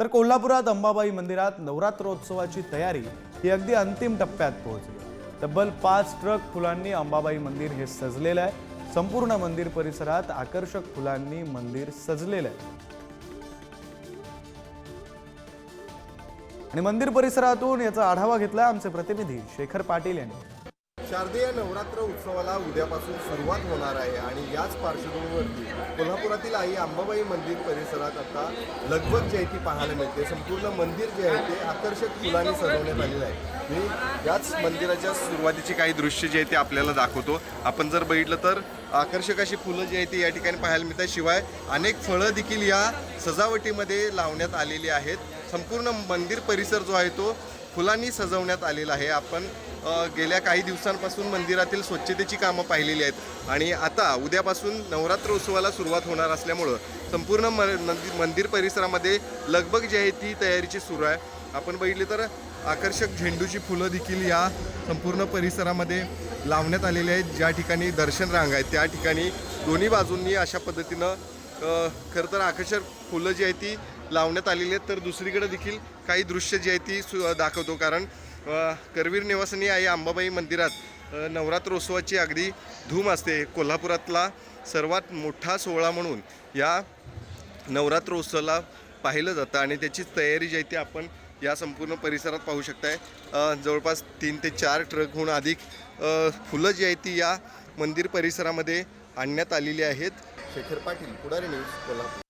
तर कोल्हापुरात अंबाबाई मंदिरात नवरात्रोत्सवाची तयारी ही अगदी अंतिम टप्प्यात पोहोचली. तब्बल पाच ट्रक फुलांनी अंबाबाई मंदिर हे सजलेलं आहे. संपूर्ण मंदिर परिसरात आकर्षक फुलांनी मंदिर सजलेलं आहे. आणि मंदिर परिसरातून याचा आढावा घेतला आमचे प्रतिनिधी शेखर पाटील यांनी. शारदीय नवरात्र उत्सवाला उद्यापासून सुरुवात होणार आहे आणि याच पार्श्वभूमीवरती कोल्हापुरातील आई अंबाबाई मंदिर परिसरात आता लगबग जयंती आहे ती पाहायला मिळते. संपूर्ण मंदिर जे आहे ते आकर्षक फुलांनी सजवण्यात आलेलं आहे. मी याच मंदिराच्या सुरुवातीची काही दृश्य जे आहे ते आपल्याला दाखवतो. आपण जर बघितलं तर आकर्षक अशी फुलं जी आहे ती या ठिकाणी पाहायला मिळतात. शिवाय अनेक फळं देखील या सजावटीमध्ये लावण्यात आलेली आहेत. संपूर्ण मंदिर परिसर जो आहे तो फुलांनी सजवण्यात आलेला आहे. आपण गेल्या काही दिवसांपासून मंदिरातील स्वच्छतेची कामं पाहिलेली आहेत. आणि आता उद्यापासून नवरात्र उत्सवाला सुरुवात होणार असल्यामुळं संपूर्ण म मंदिर परिसरामध्ये लगबग जी आहे ती तयारीची सुरू आहे. आपण बघितले तर आकर्षक झेंडूची फुलं देखील या संपूर्ण परिसरामध्ये लावण्यात आलेली आहेत. ज्या ठिकाणी दर्शन रांग आहेत त्या ठिकाणी दोन्ही बाजूंनी अशा पद्धतीनं खरं तर आकर्षक फुलं जी आहेत ती लावण्यात आलेली आहेत. तर दुसरीकडे देखील काही दृश्य जी आहे ती सु दाखवतो. कारण करवीर निवासिनी आई अंबाबाई मंदिरात नवरात्रोत्सवाची अगदी धूम असते. कोल्हापुरातला सर्वात मोठा सोहळा म्हणून या नवरात्रोत्सवाला पाहिलं जातं आणि त्याची तयारी जी आहे ती आपण या संपूर्ण परिसरात पाहू शकताय. जवळपास तीन ते चार ट्रकहून अधिक फुलं जी आहेत ती या मंदिर परिसरामध्ये आणण्यात आलेली आहेत. शेखर पाटील पुढारी न्यूज कोल्हापूर.